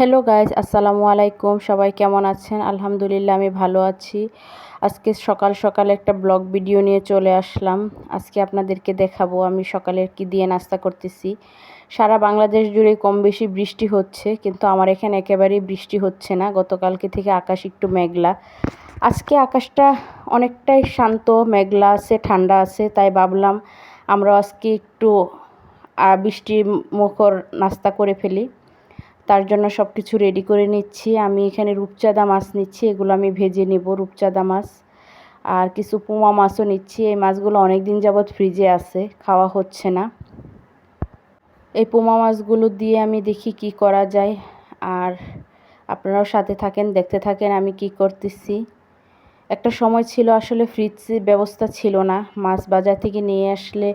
Hello guys আসসালামু আলাইকুম। সবাই কেমন আছেন? আলহামদুলিল্লাহ, আমি ভালো আছি। আজকে সকাল সকাল একটা ব্লগ ভিডিও নিয়ে চলে আসলাম। আজকে আপনাদেরকে দেখাবো আমি সকালের কি দিয়ে নাস্তা করতেছি। সারা বাংলাদেশ জুড়ে কম বেশি বৃষ্টি হচ্ছে, কিন্তু আমার এখানে একেবারেই বৃষ্টি হচ্ছে না। গতকালকে থেকে আকাশ একটু মেঘলা। আজকে আকাশটা অনেকটাই শান্ত, মেঘলা আছে, ঠান্ডা আছে, তাই ভাবলাম আমরা আজকে একটু বৃষ্টি মুখর নাস্তা করে ফেলি। তার জন্য সব কিছু রেডি করে নিচ্ছি। আমি এখানে রূপচাঁদা মাছ নিচ্ছি, এগুলো আমি ভেজে নেব রূপচাঁদা মাছ। আর কিছু পোমা মাছও নিচ্ছি। এই মাছগুলো অনেক দিন যাবৎ ফ্রিজে আছে, খাওয়া হচ্ছে না। এই পোমা মাছগুলো দিয়ে আমি দেখি কি করা যায়। আর আপনারাও সাথে থাকেন, দেখতে থাকেন আমি কি করতেছি। একটা সময় ছিল আসলে ফ্রিজ ব্যবস্থা ছিল না। মাছ বাজার থেকে নিয়ে আসলে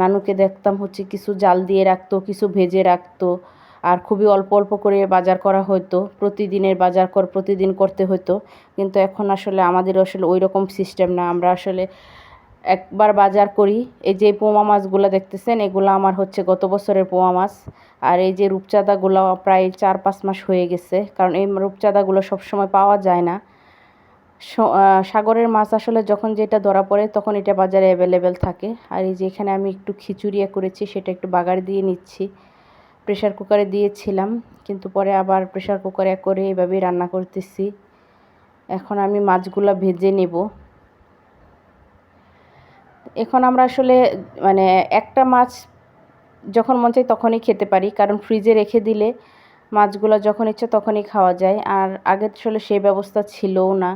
নানুকে দেখতাম হচ্ছে কিছু জাল দিয়ে রাখতো, কিছু ভেজে রাখতো। আর খুবই অল্প অল্প করে বাজার করা হতো প্রতিদিনের বাজার কর, প্রতিদিন করতে হতো কিন্তু এখন আসলে আমাদের আসলে ওই রকম সিস্টেম না। আমরা আসলে একবার বাজার করি, এই যে পোমা মাছগুলো দেখতেছেন, এগুলো আমার হচ্ছে গত বছরের পোমা মাছ। আর এই যে রূপচাঁদাগুলো প্রায় চার, পাঁচ মাস হয়ে গেছে। কারণ এই রূপচাঁদাগুলো সবসময় পাওয়া যায় না। সাগরের মাছ আসলে যখন যেটা ধরা পড়ে, তখন এটা বাজারে অ্যাভেলেবেল থাকে। আর এই যে এখানে আমি একটু খিচুড়িয়া করেছি, সেটা একটু বাগার দিয়ে নিচ্ছি। প্রেশার কুকারে দিয়েছিলাম, কিন্তু পরে আবার প্রেশার কুকারে করে এভাবেই রান্না করতেছি। এখন আমি মাছগুলো ভেজে নেব। এখন আমরা আসলে মানে একটা মাছ যখন মন চাই তখনই খেতে পারি, কারণ ফ্রিজে রেখে দিলে মাছগুলো যখন ইচ্ছে তখনই খাওয়া যায়। আর আগে আসলে সেই ব্যবস্থা ছিলও না।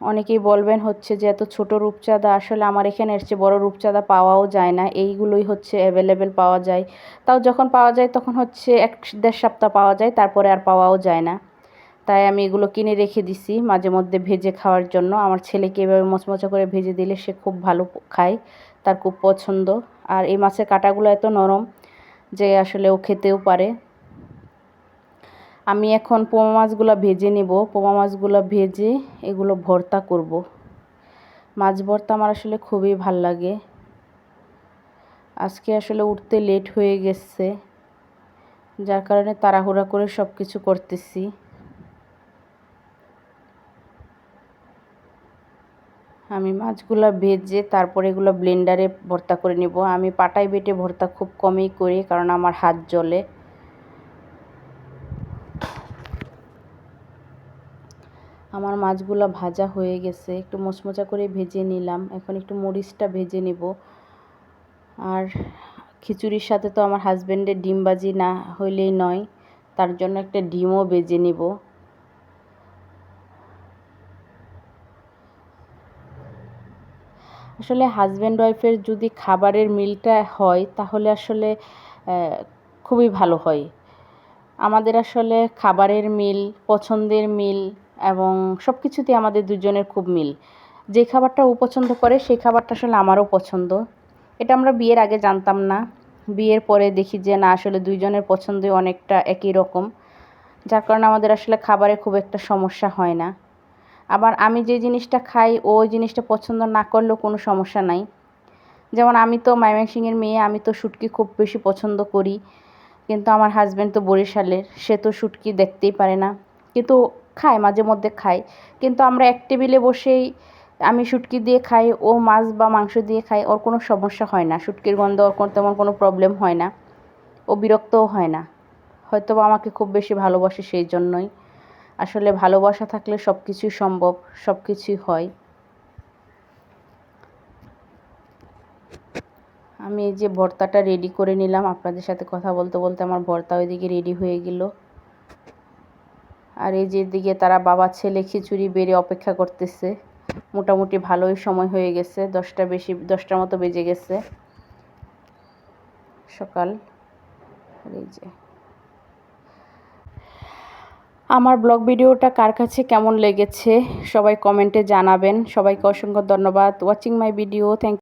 অনেকেই বলবেন হচ্ছে যে, এত ছোট রূপচাঁদা, আসলে আমার এখানে এসছে বড় রূপচাঁদা পাওয়াও যায় না। এইগুলোই হচ্ছে অ্যাভেলেবেল পাওয়া যায়। তাও যখন পাওয়া যায়, তখন হচ্ছে এক দেড় সপ্তাহ পাওয়া যায়, তারপরে আর পাওয়াও যায় না। তাই আমি এগুলো কিনে রেখে দিছি, মাঝে মধ্যে ভেজে খাওয়ার জন্য। আমার ছেলেকে এভাবে মচমচা করে ভেজে দিলে সে খুব ভালো খায়, তার খুব পছন্দ। আর এই মাছের কাঁটাগুলো এত নরম যে, আসলে ও খেতেও পারে। আমি এখন পোমা মাছগুলো ভেজে নেব। পোমা মাছগুলো ভেজে এগুলো ভর্তা করব। মাছ ভর্তা আমার আসলে খুবই ভালো লাগে। আজকে আসলে উঠতে লেট হয়ে গেছে, যার কারণে তাড়াহুড়া করে সব কিছু করতেছি। আমি মাছগুলো ভেজে তারপরে এগুলো ব্লেন্ডারে ভর্তা করে নেব। আমি পাটায় বেটে ভর্তা খুব কমই করি, কারণ আমার হাত জ্বলে। আমার মাছগুলো ভাজা হয়ে গেছে। একটু মচমচা করে ভেজে নিলাম। এখন একটু মরিচটা ভেজে নেব। আর খিচুড়ির সাথে তো আমার হাজব্যান্ডের ডিম বাজি না হইলেই নয়, তার জন্য একটা ডিমও ভেজে নেব। আসলে হাজব্যান্ড ওয়াইফের যদি খাবারের মিলটা হয়, তাহলে আসলে খুবই ভালো হয়। আমাদের আসলে খাবারের মিল, পছন্দের মিল এবং সব কিছুতেই আমাদের দুজনের খুব মিল। যে খাবারটা ও পছন্দ করে সেই খাবারটা আসলে আমারও পছন্দ। এটা আমরা বিয়ের আগে জানতাম না। বিয়ের পরে দেখি যে না, আসলে দুইজনের পছন্দই অনেকটা একই রকম। যার কারণে আমাদের আসলে খাবারে খুব একটা সমস্যা হয় না। আবার আমি যে জিনিসটা খাই, ও জিনিসটা পছন্দ না করলেও কোনো সমস্যা নাই। যেমন আমি তো ময়মনসিংহের মেয়ে, আমি তো শুটকি খুব বেশি পছন্দ করি। কিন্তু আমার হাজব্যান্ড তো বরিশালের, সে তো শুটকি দেখতেই পারে না। কিন্তু খায় মাঝে মধ্যে খায় কিন্তু আমরা এক টেবিলে বসেই আমি শুটকি দিয়ে খাই, ও মাছ বা মাংস দিয়ে খাই, ওর কোনো সমস্যা হয় না। শুটকির গন্ধ, ওর তেমন কোনো প্রবলেম হয় না। ও বিরক্তও হয় না। হয়তো বা আমাকে খুব বেশি ভালোবাসে সেই জন্যই। আসলে ভালোবাসা থাকলে সব কিছুই সম্ভব সব কিছুই হয়। আমি এই যে ভর্তাটা রেডি করে নিলাম। আপনাদের সাথে কথা বলতে বলতে আমার ভর্তা ওইদিকে রেডি হয়ে গেল। আর এই যে দিকে তারা বাবা ছেলে খিচুড়ি বেড়ে অপেক্ষা করতেছে। মোটামুটি ভালোই সময় হয়ে গেছে, দশটা বেশি, দশটার মতো বেজে গেছে। সকাল এই যে। আমার ব্লগ ভিডিওটা কার কাছে কেমন লেগেছে সবাই কমেন্টে জানাবেন। সবাইকে অসংখ্য ধন্যবাদ। Watching my video thank